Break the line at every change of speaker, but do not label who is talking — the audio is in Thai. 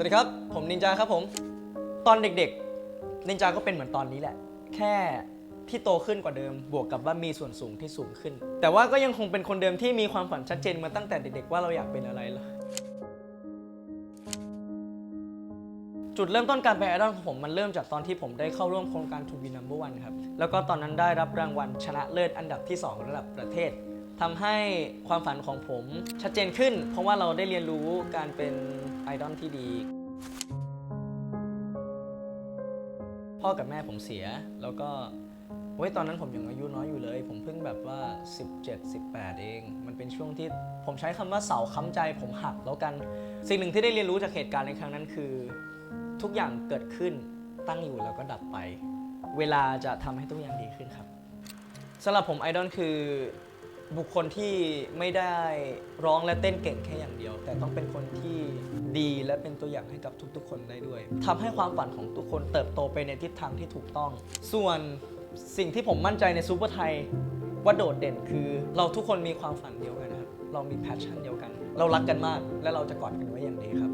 วัสดีครับ ผมนินจาครับผม ตอนเด็กๆ นินจาก็เป็นเหมือนตอนนี้แหละ แค่ที่โตขึ้นกว่าเดิม บวกกับว่ามีส่วนสูงที่สูงขึ้น แต่ว่าก็ยังคงเป็นคนเดิมที่มีความฝันชัดเจนมาตั้งแต่เด็กๆ ว่าเราอยากเป็นอะไรล่ะจุดเริ่มต้นการเป็นไอดอลของผมมันเริ่มจากตอนที่ผมได้เข้าร่วมโครงการ To Be Number One ครับ แล้วก็ตอนนั้นได้รับรางวัลชนะเลิศอันดับที่ 2 ระดับประเทศ ทำให้ความฝันของผมชัดเจนขึ้น เพราะว่าเราได้เรียนรู้การเป็นไอดอลที่ดี พ่อกับแม่ผมเสียแล้วก็เว้ยตอนนั้นผมยังอายุน้อยอยู่เลย ผมเพิ่งแบบว่า 17 18 เอง มันเป็นช่วงที่ผมใช้คำว่าเสาค้ำใจผมหักแล้วกัน สิ่งหนึ่งที่ได้เรียนรู้จากเหตุการณ์ในครั้งนั้นคือ ทุกอย่างเกิดขึ้นตั้งอยู่แล้วก็ดับไป เวลาจะทำให้ทุกอย่างดีขึ้นครับสำหรับผมไอดอลคือ บุคคลที่ไม่ได้ร้องและเต้นเก่งแค่อย่างเดียว แต่ต้องเป็นคนที่ดีและเป็นตัวอย่างให้กับทุกๆ คนได้ด้วยทำให้ความฝันของทุกคนเติบโตไปในทิศทางที่ถูกต้อง ส่วนสิ่งที่ผมมั่นใจในซูเปอร์ไทยว่าโดดเด่นคือ เราทุกคนมีความฝันเดียวกันครับเรามีแพชชั่นเดียวกัน เรารักกันมากและเราจะกอดกันไว้อย่างดีครับ